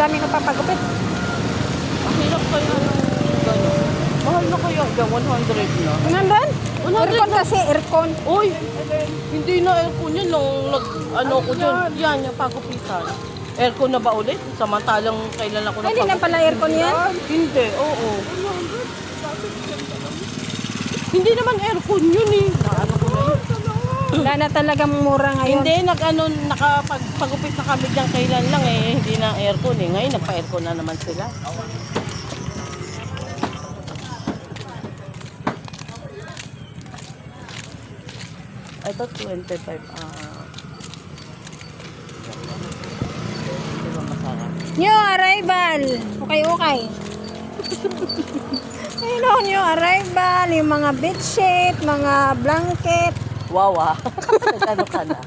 dami ko papagupit. Ang hirap kaya ng gano'n. Mahal na kaya dyan, 100 na. Nandun? 100 Aircon na. kasi, aircon. Uy, hindi na aircon yan nung nag, ano ko dyan. Yan, yung pagupitan. Aircon na ba ulit? Samantalang kailan ako Ay, hindi na pala aircon yan. Hindi, oo. Hindi naman aircon yun eh. Naano ko na yun. Wala na talagang mura ngayon. Hindi, nag ano, nakapagpagupit na kami dyan kailan lang eh. Hindi na aircon eh. Ngayon, nagpa-aircon na naman sila. I thought 25. Ah. Di ba masarap? New arrival. Okay, okay. Ayun o, new arrival. Yung mga bedsheet, mga blanket. Wow ah. ano ka na?